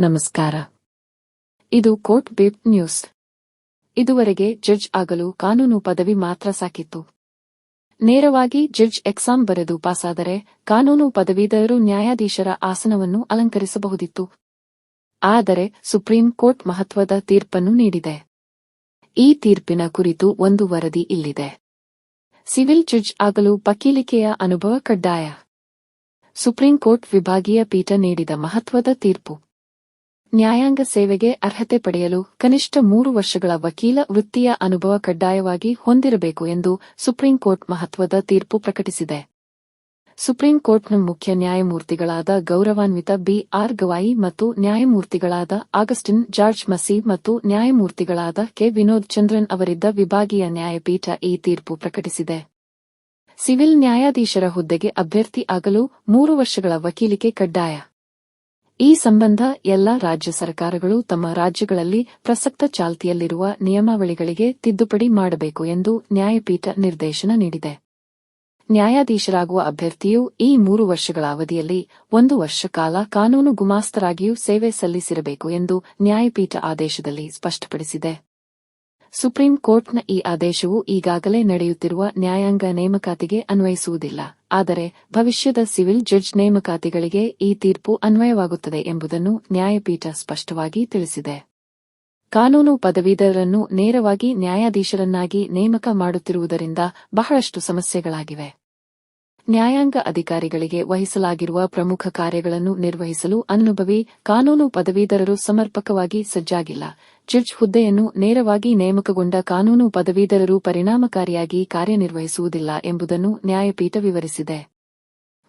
ನಮಸ್ಕಾರ. ಇದು ಕೋರ್ಟ್ ಬೇಪ್ ನ್ಯೂಸ್. ಇದುವರೆಗೆ ಜಡ್ಜ್ ಆಗಲು ಕಾನೂನು ಪದವಿ ಮಾತ್ರ ಸಾಕಿತ್ತು. ನೇರವಾಗಿ ಜಡ್ಜ್ ಎಕ್ಸಾಮ್ ಬರೆದು ಪಾಸಾದರೆ ಕಾನೂನು ಪದವೀಧರರು ನ್ಯಾಯಾಧೀಶರ ಆಸನವನ್ನು ಅಲಂಕರಿಸಬಹುದಿತ್ತು. ಆದರೆ ಸುಪ್ರೀಂ ಕೋರ್ಟ್ ಮಹತ್ವದ ತೀರ್ಪನ್ನು ನೀಡಿದೆ. ಈ ತೀರ್ಪಿನ ಕುರಿತು ಒಂದು ವರದಿ ಇಲ್ಲಿದೆ. ಸಿವಿಲ್ ಜಡ್ಜ್ ಆಗಲು ವಕೀಲಿಕೆಯ ಅನುಭವ ಕಡ್ಡಾಯ. ಸುಪ್ರೀಂ ಕೋರ್ಟ್ ವಿಭಾಗೀಯ ಪೀಠ ನೀಡಿದ ಮಹತ್ವದ ತೀರ್ಪು. ನ್ಯಾಯಾಂಗ ಸೇವೆಗೆ ಅರ್ಹತೆ ಪಡೆಯಲು ಕನಿಷ್ಠ ಮೂರು ವರ್ಷಗಳ ವಕೀಲ ವೃತ್ತಿಯ ಅನುಭವ ಕಡ್ಡಾಯವಾಗಿ ಹೊಂದಿರಬೇಕು ಎಂದು ಸುಪ್ರೀಂ ಕೋರ್ಟ್ ಮಹತ್ವದ ತೀರ್ಪು ಪ್ರಕಟಿಸಿದೆ. ಸುಪ್ರೀಂ ಕೋರ್ಟ್ನ ಮುಖ್ಯ ನ್ಯಾಯಮೂರ್ತಿಗಳಾದ ಗೌರವಾನ್ವಿತ ಬಿ. ಆರ್. ಗವಾಯಿ ಮತ್ತು ನ್ಯಾಯಮೂರ್ತಿಗಳಾದ ಆಗಸ್ಟಿನ್ ಜಾರ್ಜ್ ಮಸಿ ಮತ್ತು ನ್ಯಾಯಮೂರ್ತಿಗಳಾದ ಕೆ. ವಿನೋದ್ ಚಂದ್ರನ್ ಅವರಿದ್ದ ವಿಭಾಗೀಯ ನ್ಯಾಯಪೀಠ ಈ ತೀರ್ಪು ಪ್ರಕಟಿಸಿದೆ. ಸಿವಿಲ್ ನ್ಯಾಯಾಧೀಶರ ಹುದ್ದೆಗೆ ಅಭ್ಯರ್ಥಿ ಆಗಲು ಮೂರು ವರ್ಷಗಳ ವಕೀಲಿಕೆ ಕಡ್ಡಾಯ. ಈ ಸಂಬಂಧ ಎಲ್ಲ ರಾಜ್ಯ ಸರ್ಕಾರಗಳು ತಮ್ಮ ರಾಜ್ಯಗಳಲ್ಲಿ ಪ್ರಸಕ್ತ ಚಾಲ್ತಿಯಲ್ಲಿರುವ ನಿಯಮಾವಳಿಗಳಿಗೆ ತಿದ್ದುಪಡಿ ಮಾಡಬೇಕು ಎಂದು ನ್ಯಾಯಪೀಠ ನಿರ್ದೇಶನ ನೀಡಿದೆ. ನ್ಯಾಯಾಧೀಶರಾಗುವ ಅಭ್ಯರ್ಥಿಯು ಈ ಮೂರು ವರ್ಷಗಳ ಅವಧಿಯಲ್ಲಿ ಒಂದು ವರ್ಷ ಕಾಲ ಕಾನೂನು ಗುಮಾಸ್ತರಾಗಿಯೂ ಸೇವೆ ಸಲ್ಲಿಸಿರಬೇಕು ಎಂದು ನ್ಯಾಯಪೀಠ ಆದೇಶದಲ್ಲಿ ಸ್ಪಷ್ಟಪಡಿಸಿದೆ. ಸುಪ್ರೀಂ ಕೋರ್ಟ್ನ ಈ ಆದೇಶವು ಈಗಾಗಲೇ ನಡೆಯುತ್ತಿರುವ ನ್ಯಾಯಾಂಗ ನೇಮಕಾತಿಗೆ ಅನ್ವಯಿಸುವುದಿಲ್ಲ. ಆದರೆ ಭವಿಷ್ಯದ ಸಿವಿಲ್ ಜಡ್ಜ್ ನೇಮಕಾತಿಗಳಿಗೆ ಈ ತೀರ್ಪು ಅನ್ವಯವಾಗುತ್ತದೆ ಎಂಬುದನ್ನು ನ್ಯಾಯಪೀಠ ಸ್ಪಷ್ಟವಾಗಿ ತಿಳಿಸಿದೆ. ಕಾನೂನು ಪದವೀಧರರನ್ನು ನೇರವಾಗಿ ನ್ಯಾಯಾಧೀಶರನ್ನಾಗಿ ನೇಮಕ ಮಾಡುತ್ತಿರುವುದರಿಂದ ಬಹಳಷ್ಟು ಸಮಸ್ಯೆಗಳಾಗಿವೆ. ನ್ಯಾಯಾಂಗ ಅಧಿಕಾರಿಗಳಿಗೆ ವಹಿಸಲಾಗಿರುವ ಪ್ರಮುಖ ಕಾರ್ಯಗಳನ್ನು ನಿರ್ವಹಿಸಲು ಅನುಭವಿ ಕಾನೂನು ಪದವೀಧರರು ಸಮರ್ಪಕವಾಗಿ ಸಜ್ಜಾಗಿಲ್ಲ. ಜಡ್ಜ್ ಹುದ್ದೆಯನ್ನು ನೇರವಾಗಿ ನೇಮಕಗೊಂಡ ಕಾನೂನು ಪದವೀಧರರು ಪರಿಣಾಮಕಾರಿಯಾಗಿ ಕಾರ್ಯನಿರ್ವಹಿಸುವುದಿಲ್ಲ ಎಂಬುದನ್ನು ನ್ಯಾಯಪೀಠ ವಿವರಿಸಿದೆ.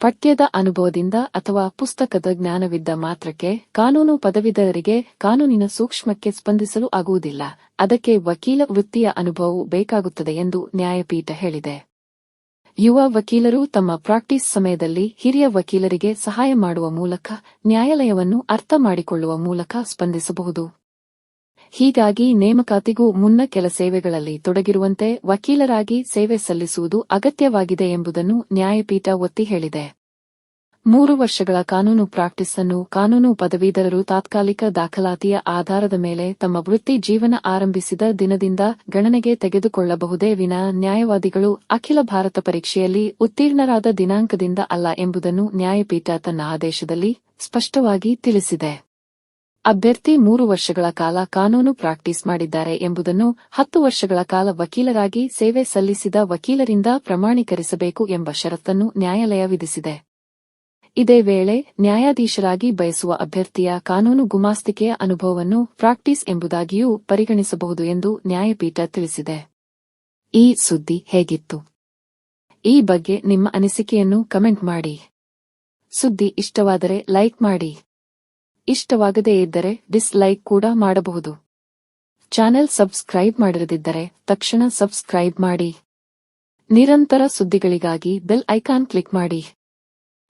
ಪಠ್ಯದ ಅನುಭವದಿಂದ ಅಥವಾ ಪುಸ್ತಕದ ಜ್ಞಾನವಿದ್ದ ಮಾತ್ರಕ್ಕೆ ಕಾನೂನು ಪದವೀಧರರಿಗೆ ಕಾನೂನಿನ ಸೂಕ್ಷ್ಮಕ್ಕೆ ಸ್ಪಂದಿಸಲು ಆಗುವುದಿಲ್ಲ. ಅದಕ್ಕೆ ವಕೀಲ ವೃತ್ತಿಯ ಅನುಭವವು ಬೇಕಾಗುತ್ತದೆ ಎಂದು ನ್ಯಾಯಪೀಠ ಹೇಳಿದೆ. ಯುವ ವಕೀಲರು ತಮ್ಮ ಪ್ರಾಕ್ಟೀಸ್ ಸಮಯದಲ್ಲಿ ಹಿರಿಯ ವಕೀಲರಿಗೆ ಸಹಾಯ ಮಾಡುವ ಮೂಲಕ ನ್ಯಾಯಾಲಯವನ್ನು ಅರ್ಥ ಮಾಡಿಕೊಳ್ಳುವ ಮೂಲಕ ಸ್ಪಂದಿಸಬಹುದು. ಹೀಗಾಗಿ ನೇಮಕಾತಿಗೂ ಮುನ್ನ ಕೆಲ ಸೇವೆಗಳಲ್ಲಿ ತೊಡಗಿರುವಂತೆ ವಕೀಲರಾಗಿ ಸೇವೆ ಸಲ್ಲಿಸುವುದು ಅಗತ್ಯವಾಗಿದೆ ಎಂಬುದನ್ನು ನ್ಯಾಯಪೀಠ ಒತ್ತಿ ಹೇಳಿದೆ. ಮೂರು ವರ್ಷಗಳ ಕಾನೂನು ಪ್ರಾಕ್ಟೀಸ್ ಅನ್ನು ಕಾನೂನು ಪದವೀಧರರು ತಾತ್ಕಾಲಿಕ ದಾಖಲಾತಿಯ ಆಧಾರದ ಮೇಲೆ ತಮ್ಮ ವೃತ್ತಿ ಜೀವನ ಆರಂಭಿಸಿದ ದಿನದಿಂದ ಗಣನೆಗೆ ತೆಗೆದುಕೊಳ್ಳಬಹುದೇ ವಿನಾ ನ್ಯಾಯವಾದಿಗಳು ಅಖಿಲ ಭಾರತ ಪರೀಕ್ಷೆಯಲ್ಲಿ ಉತ್ತೀರ್ಣರಾದ ದಿನಾಂಕದಿಂದ ಅಲ್ಲ ಎಂಬುದನ್ನು ನ್ಯಾಯಪೀಠ ತನ್ನ ಆದೇಶದಲ್ಲಿ ಸ್ಪಷ್ಟವಾಗಿ ತಿಳಿಸಿದೆ. ಅಭ್ಯರ್ಥಿ ಮೂರು ವರ್ಷಗಳ ಕಾಲ ಕಾನೂನು ಪ್ರಾಕ್ಟೀಸ್ ಮಾಡಿದ್ದಾರೆ ಎಂಬುದನ್ನು ಹತ್ತು ವರ್ಷಗಳ ಕಾಲ ವಕೀಲರಾಗಿ ಸೇವೆ ಸಲ್ಲಿಸಿದ ವಕೀಲರಿಂದ ಪ್ರಮಾಣೀಕರಿಸಬೇಕು ಎಂಬ ಷರತ್ತನ್ನು ನ್ಯಾಯಾಲಯ ವಿಧಿಸಿದೆ. ಇದೇ ವೇಳೆ ನ್ಯಾಯಾಧೀಶರಾಗಿ ಬಯಸುವ ಅಭ್ಯರ್ಥಿಯ ಕಾನೂನು ಗುಮಾಸ್ತಿಕೆಯ ಅನುಭವವನ್ನು ಪ್ರಾಕ್ಟೀಸ್ ಎಂಬುದಾಗಿಯೂ ಪರಿಗಣಿಸಬಹುದು ಎಂದು ನ್ಯಾಯಪೀಠ ತಿಳಿಸಿದೆ. ಈ ಸುದ್ದಿ ಹೇಗಿತ್ತು? ಈ ಬಗ್ಗೆ ನಿಮ್ಮ ಅನಿಸಿಕೆಯನ್ನು ಕಮೆಂಟ್ ಮಾಡಿ. ಸುದ್ದಿ ಇಷ್ಟವಾದರೆ ಲೈಕ್ ಮಾಡಿ. ಇಷ್ಟವಾಗದೇ ಇದ್ದರೆ ಡಿಸ್ಲೈಕ್ ಕೂಡ ಮಾಡಬಹುದು. ಚಾನೆಲ್ ಸಬ್ಸ್ಕ್ರೈಬ್ ಮಾಡಿರದಿದ್ದರೆ ತಕ್ಷಣ ಸಬ್ಸ್ಕ್ರೈಬ್ ಮಾಡಿ. ನಿರಂತರ ಸುದ್ದಿಗಳಿಗಾಗಿ ಬೆಲ್ ಐಕಾನ್ ಕ್ಲಿಕ್ ಮಾಡಿ.